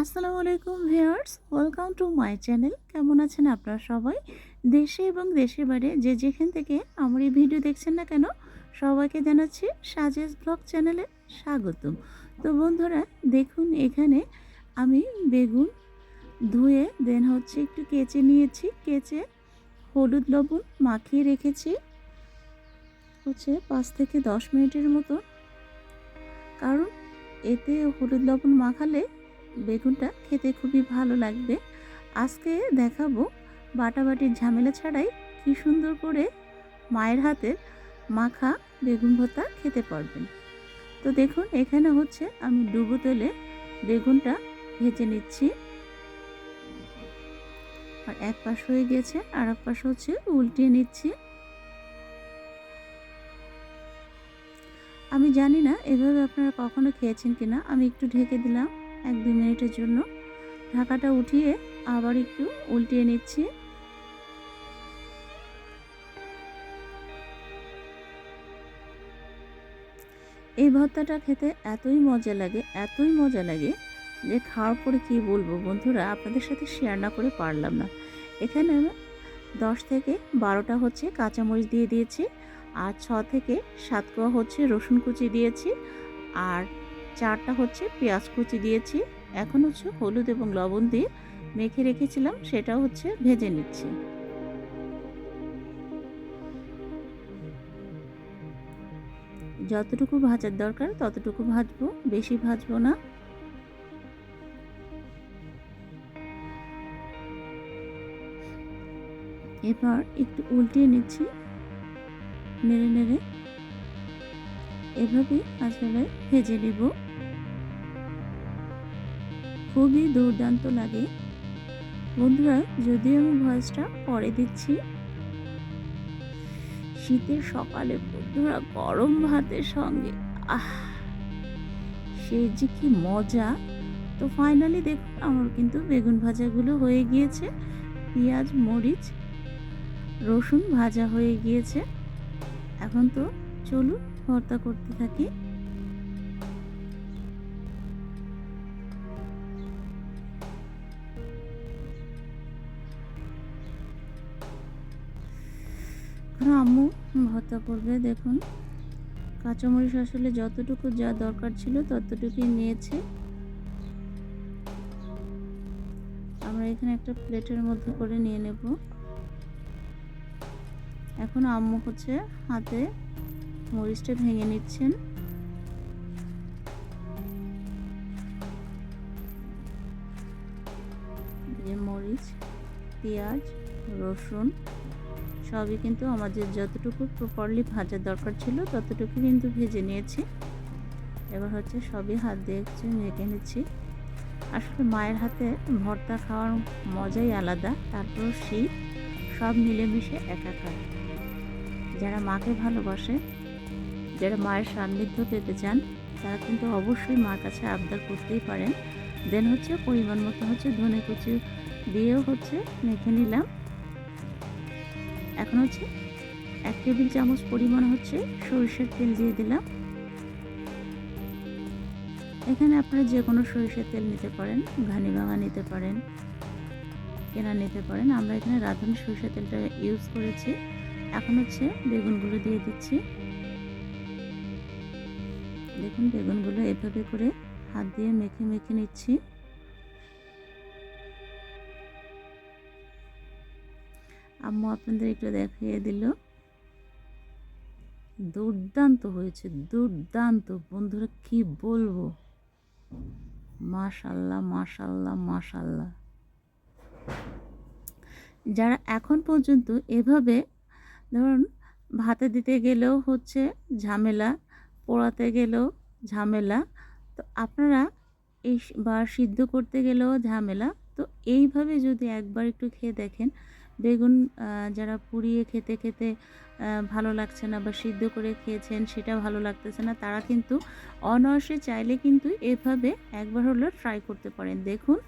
আসসালামু আলাইকুম viewers welcome to my channel কেমন আছেন আপনারা সবাই? দেশে এবং দেশের বাইরে যে যেখান থেকে আমার এই ভিডিও দেখছেন না কেন, সবাইকে জানাচ্ছি সাজেস ব্লগ চ্যানেলে স্বাগতম। তো বন্ধুরা, দেখুন এখানে আমি বেগুন ধুয়ে দেন হচ্ছে একটু কেচে নিয়েছি। কেচে হলুদ লবণ মাখিয়ে রেখেছি। হচ্ছে পাঁচ থেকে দশ মিনিটের মতো কারণ এতে হলুদ লবণ মাখালে বেগুনটা খেতে খুবই ভালো লাগবে। আজকে দেখাবো বাটাবাটির ঝামেলা ছাড়াই কি সুন্দর করে মায়ের হাতের মাখা বেগুন ভর্তা খেতে পারবেন। তো দেখুন, এখানে হচ্ছে আমি ডুবো তেলে বেগুনটা ভেজে নিচ্ছি। আর এক পাশ হয়ে গেছে, আর এক পাশ হচ্ছে উল্টিয়ে নিচ্ছি। আমি জানি না এভাবে আপনারা কখনো খেয়েছেন কিনা, আমি একটু ঢেকে দিলাম। এক দু মিনিটের জন্য। ঢাকাটা উঠিয়ে আবার একটু উল্টিয়ে নিচ্ছি। এই ভর্তাটা খেতে এতই মজা লাগে, এতই মজা লাগে যে খাওয়ার পরে কী বলব বন্ধুরা, আপনাদের সাথে শেয়ার না করে পারলাম না। এখানে আমি দশ থেকে বারোটা হচ্ছে কাঁচামরিচ দিয়ে দিয়েছি, আর ছ থেকে সাত কোয়া হচ্ছে রসুন কুচি দিয়েছি, আর চারটা হচ্ছে পেঁয়াজ কুচি দিয়েছি। এখন হচ্ছে হলুদ এবং লবণ দিয়ে মেখে রেখেছিলাম সেটা হচ্ছে ভেজে নিচ্ছি। যতটুকু ভাজার দরকার ততটুকু ভাজবো, বেশি ভাজবো না। এবার একটু উল্টিয়ে নিচ্ছি, নেড়ে নেড়ে। এভাবে আসলে ভেজে নেব। খুবই দুর্দান্ত লাগে। বন্ধুরা, যদিও আমি ভয়েসটা পরে দিচ্ছি। শীতের সকালে বন্ধুরা, গরম ভাতের সঙ্গে, আহ, সে যে কি মজা। তো ফাইনালি দেখুন, আমার কিন্তু বেগুন ভাজাগুলো হয়ে গিয়েছে। পেঁয়াজ, মরিচ, রসুন ভাজা হয়ে গিয়েছে। এখন তো চলুন, ভর্তা করতে থাকি। আম্মু ভর্তা করবে, দেখুন। কাঁচামরিচ আসলে যতটুকু যা দরকার ছিল ততটুকুই নিয়েছে। আমরা এখানে একটা প্লেটের মধ্যে করে নিয়ে নেব। এখন আম্মু হচ্ছে হাতে মরিচটা ভেঙে নিচ্ছেন। মরিচ, পেঁয়াজ, রসুন সবই কিন্তু আমাদের যতটুকু প্রপারলি ভাজার দরকার ছিল ততটুকু কিন্তু ভেজে নিয়েছি। এবার হচ্ছে সবই হাত দিয়ে একটু মেখে নিচ্ছি। আসলে মায়ের হাতে ভর্তা খাওয়ার মজাই আলাদা তারপর শীত সব মিলেমিশে একাকার যারা মাকে ভালোবাসে, যারা মায়ের সান্নিধ্য পেতে চান, তারা কিন্তু অবশ্যই মার কাছে আবদার করতেই পারেন। দেন হচ্ছে পরিমাণ মতো হচ্ছে ধনে কুচি দিয়েও হচ্ছে মেখে নিলাম। এখন হচ্ছে এক টেবিল চামচ পরিমাণ হচ্ছে সরিষার তেল দিয়ে দিলাম। এখানে আপনারা যে কোনো সরিষার তেল নিতে পারেন, ঘানি ভাঙা নিতে পারেন, কেনা নিতে পারেন। আমরা এখানে রাঁধুনি সরিষার তেলটা ইউজ করেছি। এখন হচ্ছে বেগুনগুলো দিয়ে দিচ্ছি। দেখুন, বেগুনগুলো এভাবে করে হাত দিয়ে মেখে মেখে নিচ্ছি। আম্মু আপনাদের একটু দেখিয়ে দিল। দুর্দান্ত হয়েছে, দুর্দান্ত। বন্ধুরা, কি বলব? মাশাল্লাহ মাশাল্লাহ মাশাল্লাহ। যারা এখন পর্যন্ত এভাবে ধরুন ভাতে দিতে গেলেও হচ্ছে ঝামেলা, পোড়াতে গেলেও ঝামেলা, তো আপনারা এই বা সিদ্ধ করতে গেলেও ঝামেলা, তো এইভাবে যদি একবার একটু খেয়ে দেখেন বেগুন যারা পুড়িয়ে খেতে খেতে ভালো লাগছে না বা সিদ্ধ করে খেয়েছেন, সেটা ভালো লাগতেছে না, তারা কিন্তু অনায়াসে চাইলে কিন্তু এভাবে একবার হলেও ট্রাই করতে পারেন। দেখুন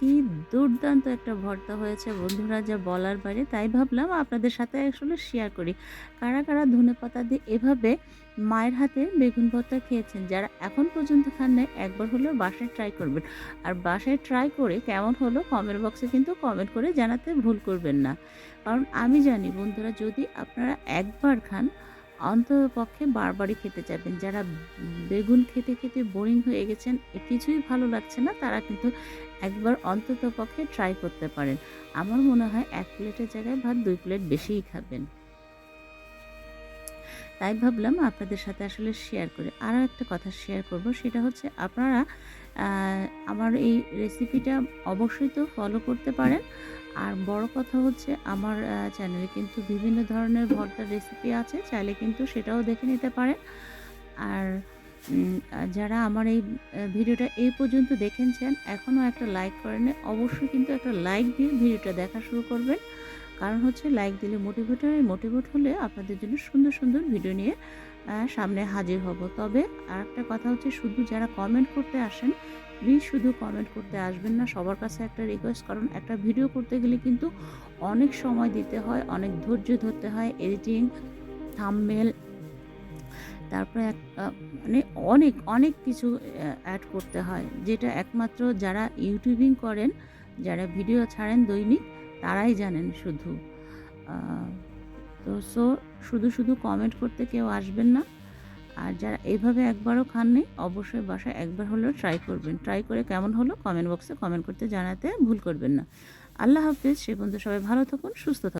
কি দুর্দান্ত একটা ভর্তা হয়েছে বন্ধুরা যা বলার বাইরে। তাই ভাবলাম আপনাদের সাথে আসলে শেয়ার করি। কারা কারা ধনে পাতা দিয়ে এভাবে মায়ের হাতে বেগুন ভর্তা খেয়েছেন, যারা এখন পর্যন্ত খান নাই, একবার হলেও বাসায় ট্রাই করবেন। আর বাসায় ট্রাই করে কেমন হলো কমেন্ট বক্সে কিন্তু কমেন্ট করে জানাতে ভুল করবেন না। কারণ আমি জানি বন্ধুরা যদি আপনারা একবার খান অন্তত পক্ষে বারবারই খেতে যাবেন যারা বেগুন খেতে খেতে বোরিং হয়ে গেছেন কিছুই ভালো লাগছে না, তারা কিন্তু একবার অন্তত পক্ষে ট্রাই করতে পারেন। আমার মনে হয় এক প্লেটের জায়গায় ভাত দুই প্লেট বেশিই খাবেন। তাই ভাবলাম আপনাদের সাথে আসলে শেয়ার করে। আরও একটা কথা শেয়ার করব, সেটা হচ্ছে আপনারা আমার এই রেসিপিটা অবশ্যই তো ফলো করতে পারেন। আর বড় কথা হচ্ছে আমার চ্যানেলে কিন্তু বিভিন্ন ধরনের ভর্তার রেসিপি আছে, চাইলে কিন্তু সেটাও দেখে নিতে পারেন। আর যারা আমার এই ভিডিওটা এই পর্যন্ত দেখেছেন, এখনও একটা লাইক করেন অবশ্যই কিন্তু একটা লাইক দিয়ে ভিডিওটা দেখা শুরু করবেন। কারণ হচ্ছে লাইক দিলে মোটিভেট হয় মোটিভেট হলে আপনাদের জন্য সুন্দর সুন্দর ভিডিও নিয়ে সামনে হাজির হব। তবে আর একটা কথা হচ্ছে শুধু যারা কমেন্ট করতে আসেন প্লিজ শুধু কমেন্ট করতে আসবেন না, সবার কাছে একটা রিকোয়েস্ট কারণ একটা ভিডিও করতে গেলে কিন্তু অনেক সময় দিতে হয়, অনেক ধৈর্য ধরতে হয় এডিটিং থামমেল তারপরে এক মানে অনেক অনেক কিছু অ্যাড করতে হয়। যেটা একমাত্র যারা ইউটিউবিং করেন, যারা ভিডিও ছাড়েন দৈনিক তারাই জানেন শুধু। তো সো শুধু শুধু কমেন্ট করতে কেউ আসবেন না। আর যারা এইভাবে একবারও খাননি, অবশ্যই বাসায় একবার হলেও ট্রাই করবেন। ট্রাই করে কেমন হলো কমেন্ট বক্সে কমেন্ট করতে জানাতে ভুল করবেন না। আল্লাহ হাফিজ, সে পর্যন্ত সবাই ভালো থাকুন, সুস্থ থাকুন।